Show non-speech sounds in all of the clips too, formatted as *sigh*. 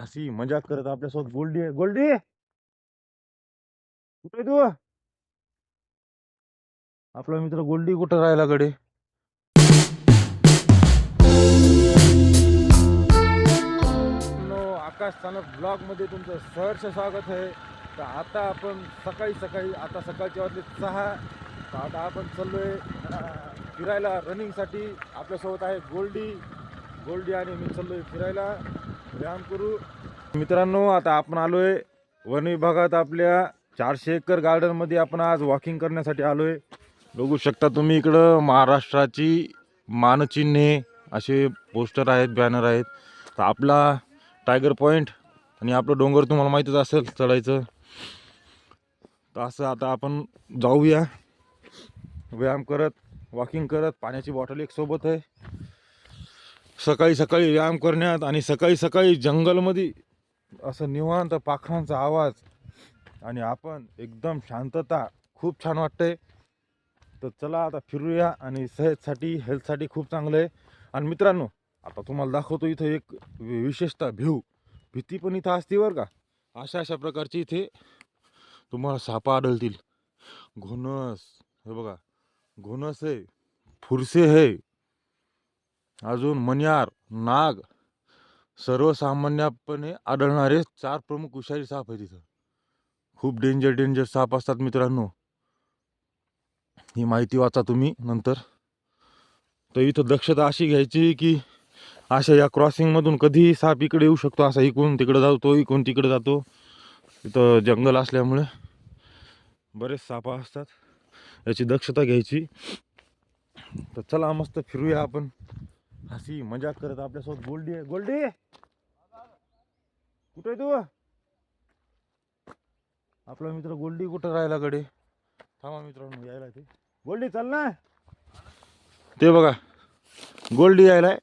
हसी मजाक करत आपल्यासोबत गोल्डी आहे. गोल्डी! कुठे तू? आपला मित्र गोल्डी कुठं राहिला कडे आकाश स्थानक ब्लॉगमध्ये तुमचं सहर्ष स्वागत आहे. तर आता आपण सकाळी सकाळी आता सकाळचे वाजले सहा. तर आता आपण चाललोय अं, फिरायला रनिंगसाठी आपल्यासोबत आहे गोल्डी. गोल्डी आणि मी चाललोय फिरायला. व्यायाम करू मित्रांनो आता आपण आलोय वन विभागात आपल्या चारशे एकर गार्डनमध्ये आपण आज वॉकिंग करण्यासाठी आलोय. बघू शकता तुम्ही इकडं महाराष्ट्राची मानचिन्हे असे पोस्टर आहेत बॅनर आहेत. तर आपला टायगर पॉईंट आणि आपलं डोंगर तुम्हाला माहीतच असेल चढायचं. तर असं आता आपण जाऊया. व्यायाम करत वॉकिंग करत पाण्याची बॉटल एक सोबत आहे. सकाळी सकाळी व्यायाम करण्यात आणि सकाळी सकाळी जंगलमध्ये असं निवांत पाखरांचा आवाज आणि आपण एकदम शांतता खूप छान वाटतंय तर चला आता फिरूया आणि सेहतसाठी हेल्थसाठी खूप चांगलं आहे. आणि मित्रांनो आता तुम्हाला दाखवतो इथं एक विशेषता विशेषतः भिव भीती पण इथं असते बरं का? अशा अशा प्रकारची इथे तुम्हाला सापा आढळतील. घोणस हे बघा. घोणस आहे फुरसे आहे. अजून मण्यार नाग सर्वसामान्यपणे आढळणारे चार प्रमुख विषारी साप आहेत तिथं खूप डेंजर डेंजर साप असतात मित्रांनो. ही माहिती वाचा तुम्ही नंतर. तर इथं दक्षता अशी घ्यायची की अशा या क्रॉसिंगमधून कधीही साप इकडे येऊ शकतो असा इकडून तिकडे जातो इकडून तिकडे जातो. इथं जंगल असल्यामुळे बरेच सापा असतात. याची दक्षता घ्यायची. तर चला मस्त फिरूया आपण. हसी मजाक करत आपल्यासोबत गोल्डी आहे. गोल्डी! कुठे आहे तू? आपला मित्र गोल्डी कुठं राहिला कडे थांबा मित्रांनो यायला ते. गोल्डी चल ना. ते बघा गोल्डी यायलाय.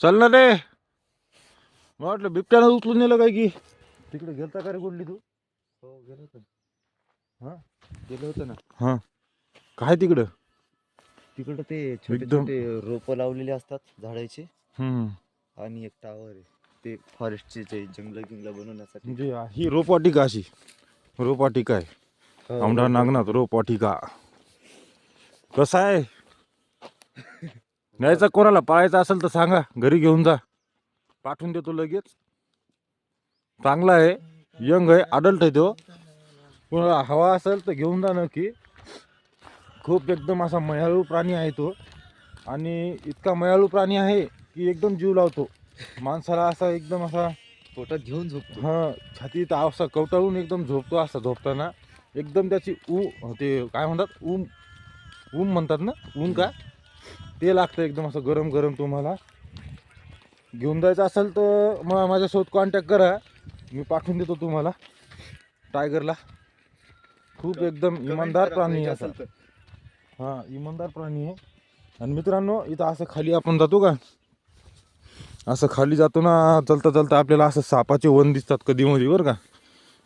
चल ना रे मला वाटलं बिबट्यानं उचलून नेलं काय की? तिकडे गेलता का रे गोल्डी तू? हो गेलो होतो. हा? गेलो होतो ना. हा. काय तिकडं? तिकडं ते छोटे एकदम- छोटे रोपं लावलेले असतात झाडाचे. हम्म. आणि एक टावर आहे. ते फॉरेस्टचे ते जंगल गिंगल बनवण्यासाठी. म्हणजे ही रोपवाटिका अशी. रोपवाटिका आहे. हो, औंढा रोपं. नागनाथ रोपवाटिका. कसं आहे? न्यायचा कोणाला पाळायचा असेल तर सांगा. घरी घेऊन जा. पाठवून देतो लगेच. चांगला आहे. यंग आहे अडल्ट आहे तो. कोणाला हवा असेल तर घेऊन जा नक्की. खूप एकदम असा मयाळू प्राणी आहे तो. आणि इतका मयाळू प्राणी आहे की एकदम जीव लावतो. माणसाला असा एकदम असा पोटात घेऊन झोपतो. हा छातीत असा कवटाळून एकदम झोपतो असा झोपताना. एकदम त्याची ऊ ते काय म्हणतात? ऊन ऊन म्हणतात ना? ऊन का? ते लागतं एकदम असं गरम गरम तुम्हाला. घेऊन जायचं असेल तर मग माझ्यासोबत कॉन्टॅक्ट करा. मी पाठवून देतो तुम्हाला. टायगरला खूप एकदम इमानदार प्राणी असेल तर. हा इमानदार प्राणी आहे. आणि मित्रांनो इथं असं खाली आपण जातो का? असं खाली जातो ना चलता चलता आपल्याला असं सापाचे वन दिसतात कधी मध्ये बरं का?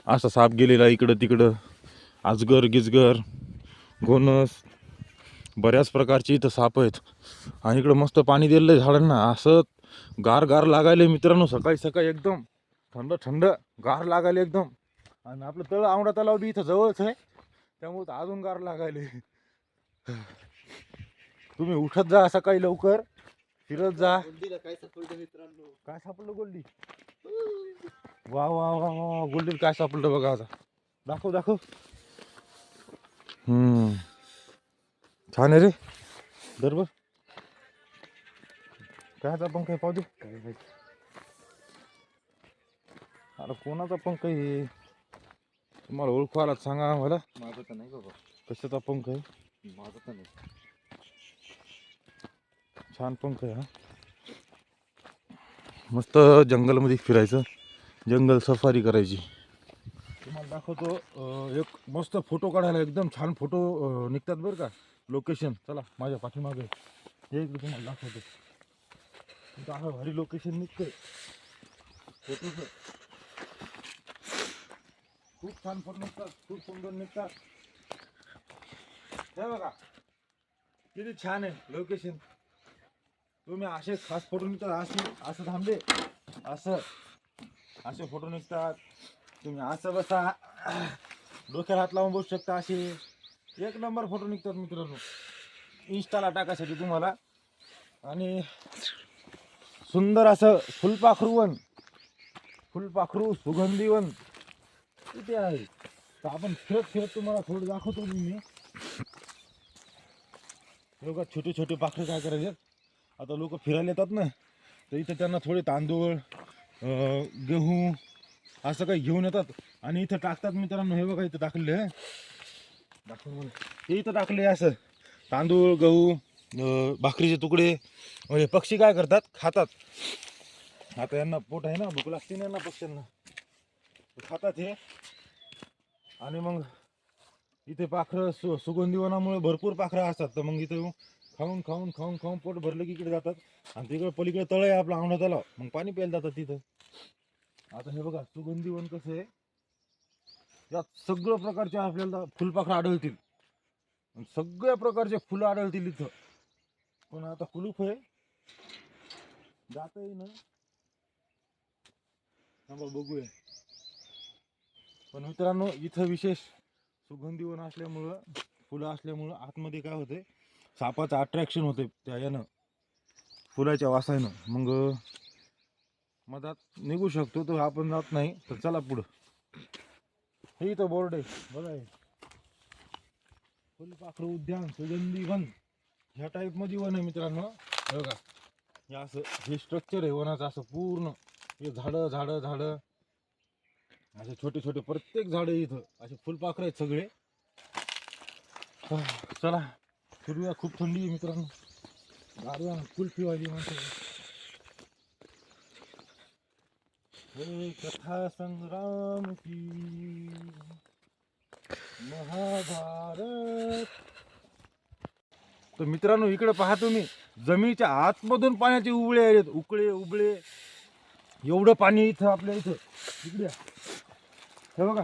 असं साप गेलेला इकडं तिकडं. आजगर गिजगर गोनस बऱ्याच प्रकारचे इथं साप आहेत. आणि इकडं मस्त पाणी दिलेलं आहे झाडांना. असं गार गार लागायले मित्रांनो सकाळी सकाळी एकदम. थंड थंड गार लागायले एकदम. आणि आपलं तळ आवडा तलाव बी इथं जवळच आहे. त्यामुळे तर अजून गार लागायले तुम्ही उठत जा सकाळी लवकर. फिरत जा. गोल्डीला काय सापडलं मित्रांनो? काय सापडलं गोल्डी? वा वा वा वा वा. गोल्डी काय सापडलं बघा आता. दाखव दाखव. हम्म. छान आहे रे. बरोबर काय आता पंख आहे? पाहू दे. काय. अरे कोणाचा पंख आहे तुम्हाला ओळखू आला सांगा मला माझं तर नाही बाबा. कशाचा पंख आहे? माझं तर नाही छान पंख आहे हा मस्त जंगलमध्ये फिरायचं जंगल सफारी करायची तुम्हाला दाखवतो एक मस्त फोटो काढायला एकदम छान फोटो निघतात बरं का लोकेशन चला माझ्या पाठीमागे हे इकडे तुम्हाला दाखवतो असं भारी लोकेशन निघतंय फोटोचं खूप छान फोटो निघतात खूप सुंदर निघतात हे बघा. किती छान आहे लोकेशन तुम्ही असे खास फोटो निघतात असे असं थांबले असं असे फोटो निघतात. तुम्ही असं बसा. डोक्याला हात लावून बसू शकता असे. एक नंबर फोटो निघतात मित्रांनो. इंस्टाला टाकायसाठी तुम्हाला. आणि सुंदर असं फुलपाखरूवन फुलपाखरू सुगंधी वन इथे आहे. तर आपण फिरत फिरत तुम्हाला थोडं दाखवतो मी. लोक छोटे छोटे पाखरं काय करायचे? आता लोक फिरायला येतात ना तर इथं त्यांना थोडे तांदूळ गहू असं काही घेऊन येतात. आणि इथं टाकतात मित्रांनो हे बघा इथं टाकले आहे. मला. हे इथं टाकले असं. तांदूळ गहू भाकरीचे तुकडे म्हणजे पक्षी काय करतात? खातात. आता यांना पोट आहे ना भूक लागते ना यांना पक्ष्यांना. खातात हे. आणि मग इथे पाखरं सु सुगंधी वनामुळे भरपूर पाखरं असतात. तर मग इथे खाऊन खाऊन खाऊन खाऊन पोट भरलं की इकडे जातात. आणि तिकडे पलीकडे तळ आहे आपला औंढा तलाव मग पाणी प्यायला जातात तिथं. आता हे बघा सुगंधी वन कसं आहे? यात सगळं प्रकारचे आपल्याला फुलपाखरं आढळतील. आणि सगळ्या प्रकारचे फुलं आढळतील इथं. पण आता कुलूप आहे. जाता येईन थांबा बघूया. पण मित्रांनो इथं विशेष सुगंधी वन असल्यामुळं फुलं असल्यामुळं आतमध्ये काय होते सापाचं अट्रॅक्शन होते त्या यानं फुलाच्या वासायनं मग मधात निघू शकतो तर आपण जात नाही तर चला पुढं. हे इथं बोर्ड आहे बघा हे. फुलपाखरू उद्यान सुगंधी वन ह्या टाईपमध्ये वन आहे मित्रांनो. बघा. हे असं हे स्ट्रक्चर आहे वनाचं असं पूर्ण. हे झाडं झाडं झाडं. असे छोटे छोटे प्रत्येक झाडं इथं असे फुलपाखरं आहेत सगळे. चला फिरूया. खूप थंडी आहे मित्रांनो. गारवा कुल्फी वाली माणसं. कथा संग्राम की महाभारत. तर मित्रांनो इकडे पहा तुम्ही. जमिनीच्या आतमधून पाण्याचे उबळे आहेत उकळे उबळे. एवढं पाणी इथं आपल्या इथं. इकडे हे बघा.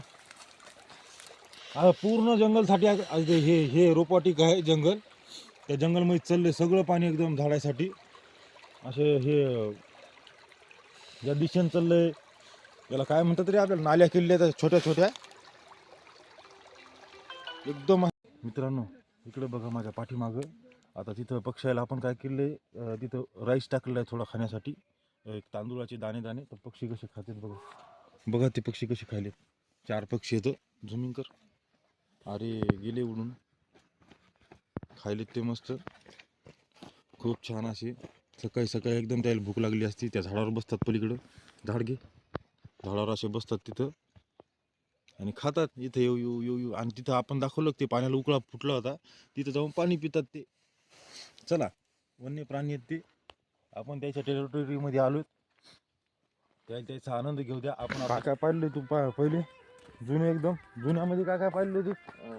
आता पूर्ण जंगलसाठी हे हे रोपवाटिक आहे जंगल. त्या जंगलमध्ये चालले सगळं पाणी एकदम झाडासाठी. असे हे ज्या दिशेनं चाललंय याला काय म्हणतात तरी आपल्याला नाल्या किल्ल्या आहेत छोट्या छोट्या. एकदम मित्रांनो इकडे बघा माझ्या पाठीमागं. आता तिथं पक्ष्याला आपण काय केले तिथं राईस टाकलेलं आहे थोडा खाण्यासाठी. एक तांदूळाचे दाणे दाणे. तर पक्षी कसे खातात बघा. बघा ते पक्षी कसे खायलेत. चार पक्षी येतं झुमिंग कर. अरे गेले उडून. खायलेत ते मस्त. खूप छान असे. सकाळी सकाळी एकदम त्याला भूक लागली असती. त्या झाडावर बसतात पलीकडं. झाड घे. झाडावर असे बसतात तिथं. आणि खातात. इथं येऊ येऊ येऊ येऊ. आणि तिथं आपण दाखवलं ते पाण्याला उकळा फुटला होता. तिथं जाऊन पाणी पितात ते. चला. वन्य प्राणी आहेत ते. आपण त्याच्या टेरिटरीमध्ये आलो त्या त्याचा आनंद घेऊ द्या. आपण काय काय पाहिलं तू पा पहिले? जुने एकदम. जुन्यामध्ये काय काय पाहिलं तू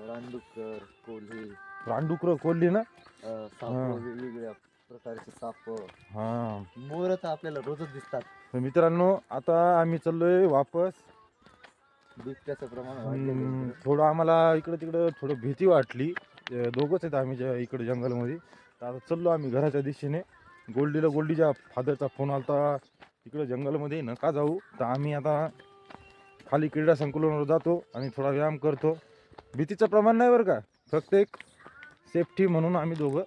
रानडुक्कर कोल्हे. रानडुकर कोल्हे ना? साप. वेगवेगळ्या प्रकारचे साप. हा. मोर तर आपल्याला रोजच दिसतात. तर मित्रांनो आता आम्ही चाललोय वापस. बिबट्याचं प्रमाण हम्म, थोडं आम्हाला इकडं तिकडं थोडं भीती वाटली. अं, दोघंच आहेत आम्ही ज्या इकडे जंगलमध्ये. तर आता चाललो आम्ही घराच्या दिशेने. गोल्डीला गोल्डीच्या फादरचा फोन आलता. तिकडे जंगलमध्ये नका जाऊ. तर आम्ही आता खाली क्रीडा संकुलनवर जातो आणि थोडा व्यायाम करतो. भीतीचं प्रमाण नाही बरं का? फक्त एक सेफ्टी म्हणून आम्ही दोघं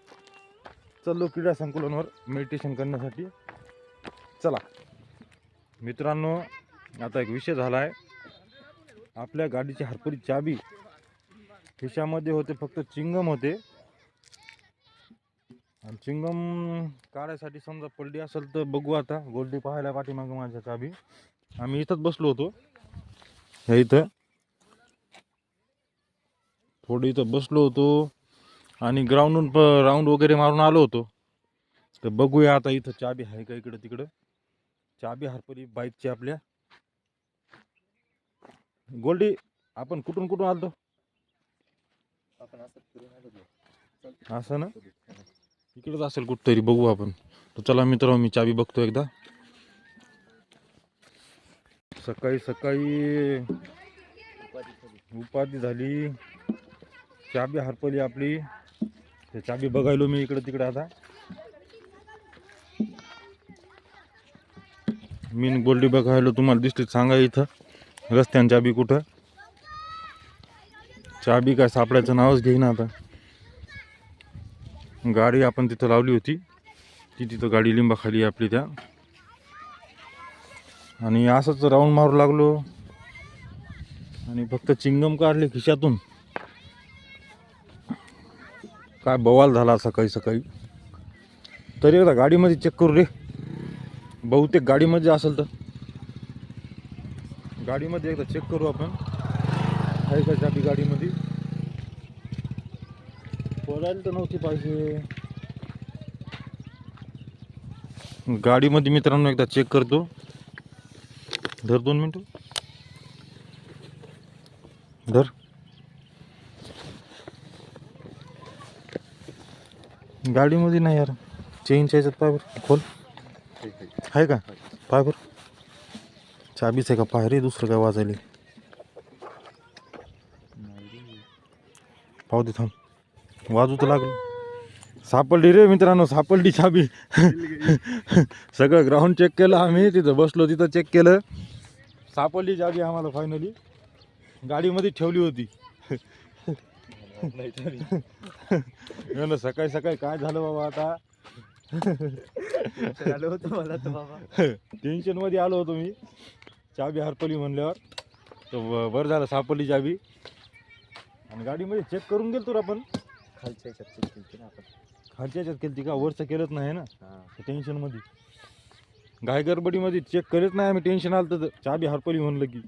चाललो क्रीडा संकुलनवर मेडिटेशन करण्यासाठी. चला. मित्रांनो आता एक विषय झाला आहे आपल्या गाडीची हरपुरी चाबी खिशामध्ये होते फक्त चिंगम होते. आणि चिंगम काढायसाठी समजा पडली असेल तर बघू आता. गोल्डी पाहायला पाठीमागं माझ्या चाबी. आम्ही इथंच बसलो होतो. ह्या इथं. थोडं इथं बसलो होतो आणि ग्राउंडून प राऊंड वगैरे मारून आलो होतो. तर बघूया आता इथं चाबी आहे का इकडं तिकडं. चाबी हरपली बाईकची आपल्या. गोल्डी आपण कुठून कुठून आलतो? आपण असं असं ना? इकडेच असेल कुठतरी बघू आपण. तर चला मित्र मी चाबी बघतो एकदा. सकाळी सकाळी उपाधी झाली. चाबी हरपली आपली. ते चाबी बघायलो मी इकडं तिकडे आता. मीन गोल्डी बघायला तुम्हाला दिसली सांगा इथं. रस्त्यान चाबी कुठं? चाबी काय सापडायचं नावच घेईन आता. गाडी आपण तिथं लावली होती. ती तिथं गाडी लिंबाखाली आपली त्या. आणि असंच राऊंड मारू लागलो. आणि फक्त चिंगम काढले खिशातून. काय बवाल झाला सकाळी सकाळी. तरी एकदा गाडीमध्ये चेक करू रे. बहुतेक गाडीमध्ये असेल तर. गाडीमध्ये एकदा चेक करू आपण. आहे का चाबी गाडीमध्ये? पडायला तर नव्हती पाहिजे. गाडीमध्ये मित्रांनो एकदा चेक करतो. धर दोन मिनटं. धर. गाडीमध्ये नाही यार. चेनच्या याच्यात पायबर खोल. आहे का? पायबर चाबीच आहे का? पाय रे दुसरं काय वाजायला? पाहू दे थांब. वाजू तर लागलं. सापडली रे मित्रांनो सापडली चाबी. *laughs* सगळं ग्राउंड चेक केलं आम्ही. तिथं बसलो तिथं चेक केलं. सापडली चाबी आम्हाला फायनली गाडीमध्ये ठेवली होती. म्हणलं सकाळी सकाळी काय झालं बाबा आता? आलं होतं मला तर बाबा. टेन्शनमध्ये आलो होतो मी. चाबी हरपली म्हणल्यावर. तर बरं झालं सापडली चाबी. आणि गाडीमध्ये चेक करून गेलतो रे आपण. खालच्या ह्याच्यात ना आपण. खालच्या याच्यात केली का? वरचं केलंच नाही ना? टेन्शनमध्ये गाय गडबडीमध्ये चेक करत नाही आम्ही टेन्शन आलं तर चाबी हरपली म्हणलं की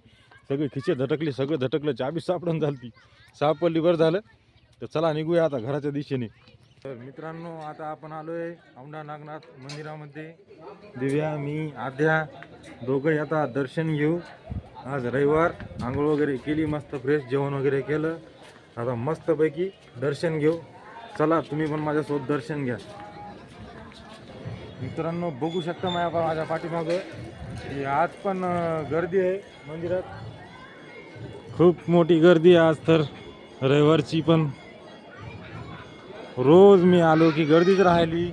सगळे खिचे धटकले सगळं धटकलं चाबी सापडून झाली ती सापडली बरं झालं. तर चला निघूया आता घराच्या दिशेने. तर मित्रांनो आता आपण आलोय औंढा नागनाथ मंदिरामध्ये. दिव्या मी आद्या दोघं आता दर्शन घेऊ. आज रविवार आंघोळ वगैरे केली मस्त फ्रेश जेवण वगैरे केलं. आता मस्तपैकी दर्शन घेऊ. चला तुम्ही पण माझ्यासोबत दर्शन घ्या. मित्रांनो बघू शकता माझ्या माझ्या पाठीमागं. की आज पण गर्दी आहे मंदिरात. खूप मोठी गर्दी आहे आज तर. रविवारची पण. रोज मी आलो की गर्दीच राहिली.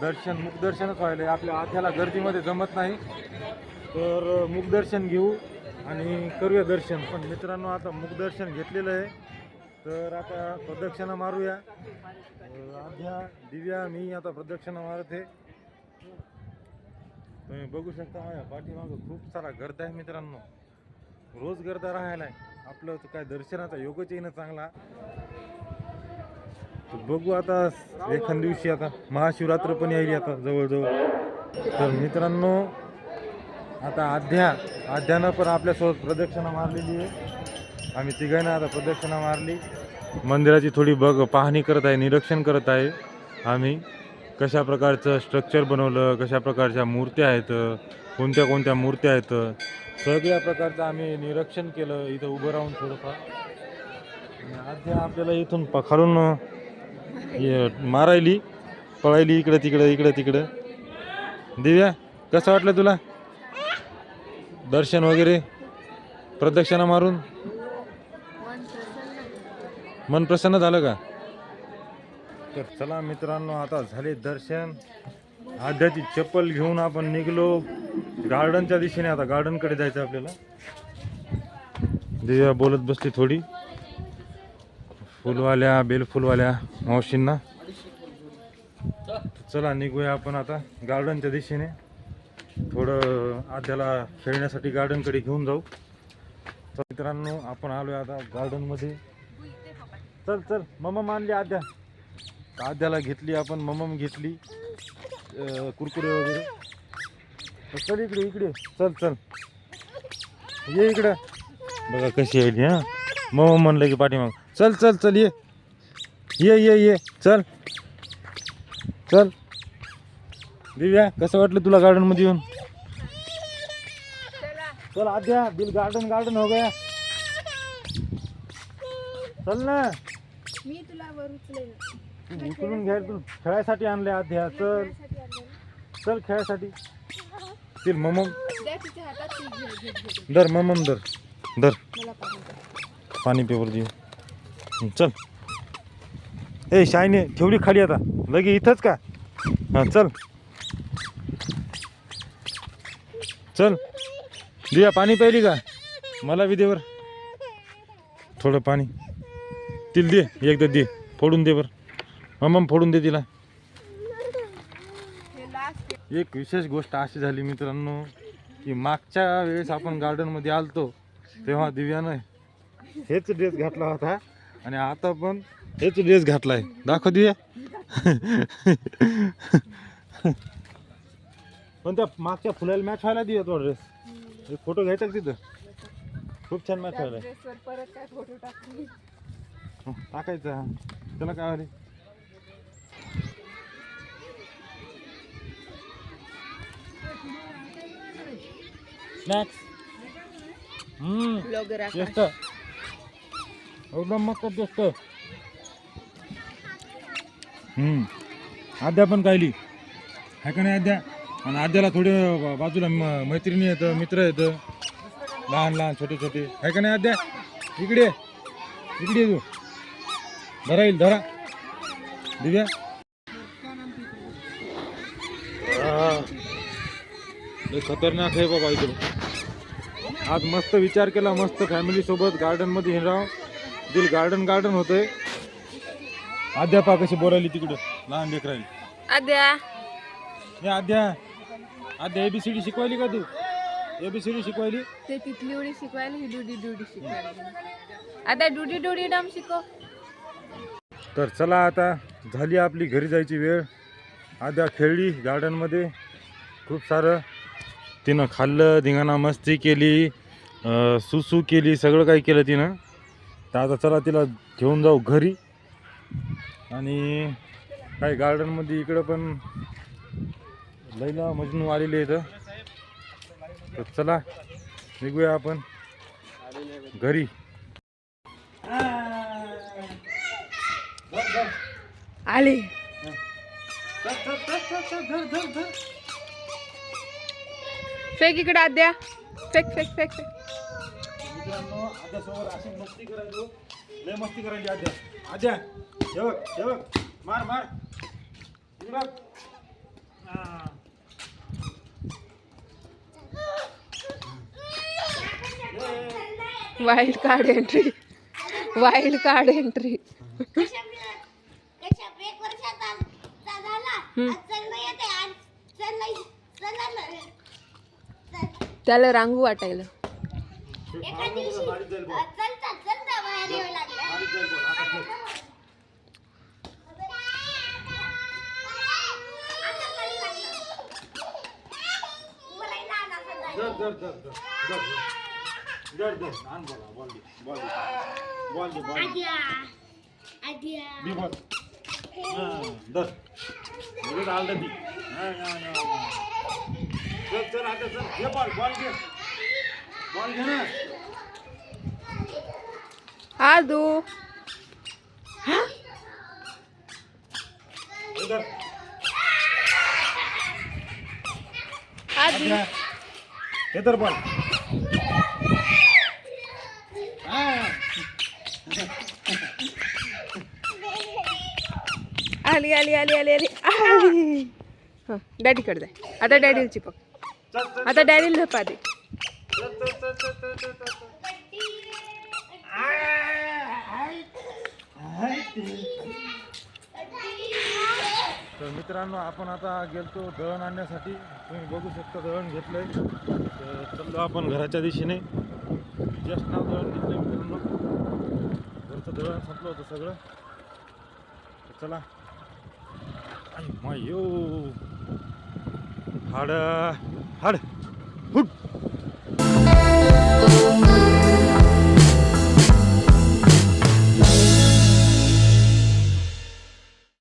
दर्शन मुखदर्शनच व्हायलं आपल्या आत्याला गर्दीमध्ये जमत नाही. तर मुखदर्शन घेऊ आणि करूया दर्शन. पण मित्रांनो आता मुखदर्शन घेतलेलं आहे. तर आता प्रदक्षिणा मारूया. आध्या आद्या दिव्या मी आता प्रदक्षिणा मारत आहे. तुम्ही बघू शकता माझ्या पाठीमागं खूप सारा गर्द आहे मित्रांनो. रोज गर्दा राहायला आहे आपलं तर काय दर्शनाचा योगच येणं चांगला. तर बघू आता एखाद दिवशी आता महाशिवरात्र पण यायली आता जवळजवळ. तर मित्रांनो आता आध्या आध्यानं पण आपल्यासोबत प्रदक्षिणा मारलेली आहे. आम्ही तिघांना आता प्रदक्षिणा मारली. मंदिराची थोडी बघ पाहणी करत आहे निरीक्षण करत आहे आम्ही. कशा प्रकारचं स्ट्रक्चर बनवलं कशा प्रकारच्या मूर्त्या आहेत कोणत्या कोणत्या मूर्त्या आहेत सगळ्या प्रकारचं आम्ही निरीक्षण केलं इथं उभं राहून थोडंफार. आज आपल्याला इथून पखारून मारायली पळायली इकडं तिकडं इकडं तिकडं. दिव्या कसं वाटलं तुला? दर्शन वगैरे? प्रदक्षिणा मारून? मन प्रसन्न झालं का? तर चला मित्रांनो आता झाले दर्शन. आद्याची चप्पल घेऊन आपण निघलो. गार्डनच्या दिशेने आता गार्डनकडे जायचं आपल्याला. दिव्या बोलत बसली थोडी. फुलवाल्या बेलफुलवाल्या मावशींना. चला निघूया आपण आता गार्डनच्या दिशेने. थोडं आद्याला खेळण्यासाठी गार्डनकडे घेऊन जाऊ. तर मित्रांनो आपण आलोय आता गार्डनमध्ये. चल चल. मम्मा मानली आध्या आद्याला घेतली आपण ममम घेतली कुरकुरे वगैरे. चल इकडे इकडे. चल चल. ये इकडं. बघा कशी आहे हा. ममम म्हणलं की पाठीमाग. चल चल चल ये. ये ये ये. चल. चल. दिव्या कसं वाटलं तुला गार्डनमध्ये येऊन? चल आद्या बिल गार्डन गार्डन हो गया. चल ना. मी तुला वर उचलेल उचलून घ्यायला तू खेळायसाठी आणले आद्या चल. चल खेळायसाठी. तील ममम दर ममम दर दर पाणी पेपर दे चल. ए शायने ठेवली खाली आता. लगे इथंच का? हां चल. चल. दिया पाणी प्यायली का? मला बी दे बर थोडं पाणी. तिला दे एकदा दे. फोडून दे बर. मम्मा फोडून दे तिला. एक विशेष गोष्ट अशी झाली मित्रांनो की मागच्या वेळेस आपण गार्डनमध्ये आलतो तेव्हा दिव्यानं हेच ड्रेस घातला होता आणि आता पण हेच ड्रेस घातलाय. दाखव दिव्या. पण त्या मागच्या फुलाला मॅच व्हायला दिया तो ड्रेस एक फोटो घ्यायचा का तिथं? खूप छान मॅच व्हायला. टाकायचा. त्याला काय स्नॅक्स एकदम मस्त हम्म आद्या पण कायली. आहे का नाही आद्या? आणि आद्याला थोडे बाजूला मैत्रिणी येतं मित्र येतं लहान लहान छोटे छोटे. आहे का नाही आद्या? इकडे ये. इकडे तू. धरा येईल धरा. दिव्या. खतरनाक आहे बाबा इकडे. आज मस्त विचार केला मस्त फॅमिली सोबत गार्डनमध्ये हिंडाव दिल गार्डन गार्डन होतंय अध्यापा कशी बोलायली तिकडं? लहान लेकरायली. आद्या. हे अध्या अध्या एबीसीडी शिकवायली का तू? एबीसीडी शिकवायली? ते तिथली उडी शिकवायला ही डुडी डुडी शिकवायला. आता डुडी डुडी डम शिकव. तर चला आता झाली आपली घरी जायची वेळ. आद्या खेळली गार्डनमध्ये खूप सारं. तिनं खाल्लं धिंगाणा मस्ती केली. सुसू केली सगळं काही केलं तिनं. तर आता चला तिला घेऊन जाऊ घरी. आणि काही गार्डनमध्ये इकडं पण लैला मजनू आलेली आहे तर चला निघूया आपण घरी. आली. फेक इकडे आद्या. फेक फेक फेक फेक. मित्रांनो आद्यासोबत अशी मस्ती करायचो. लय मस्ती करायची आद्या आद्या हे बघ मार मार. बघ. Wild card entry wild card entry त्याला रांगू वाटायला. एका दिवशी चलता चलता बाहेर येऊ लागला. धर, धर, धर, धर, धर, धर. धर, धर. आण बोला, बॉल दे, बॉल दे. बॉल दे, बॉल दे. आद्या आद्या दे बॉल. हा, धर. दे. हा, हा, हा, हा. चल, चल, आता चल. घे बॉल, बॉल घे. बॉल घे ना. आदू हे. आदू. हे बॉल. हा. आली आली आली आली आली. आली. हं डॅडीकडे जाय. आता डॅडीला चिपक. आता डॅडीला धपा दे. तर मित्रांनो आपण आता गेलतो दळण आणण्यासाठी. तुम्ही बघू शकता दळण घेतलंय. तर चाललो आपण घराच्या दिशेने. जस्ट नाव दळण घेतलंय मित्रांनो. घरचं दळण संपलं होतं सगळं. चला. आई मायो हाड हाड.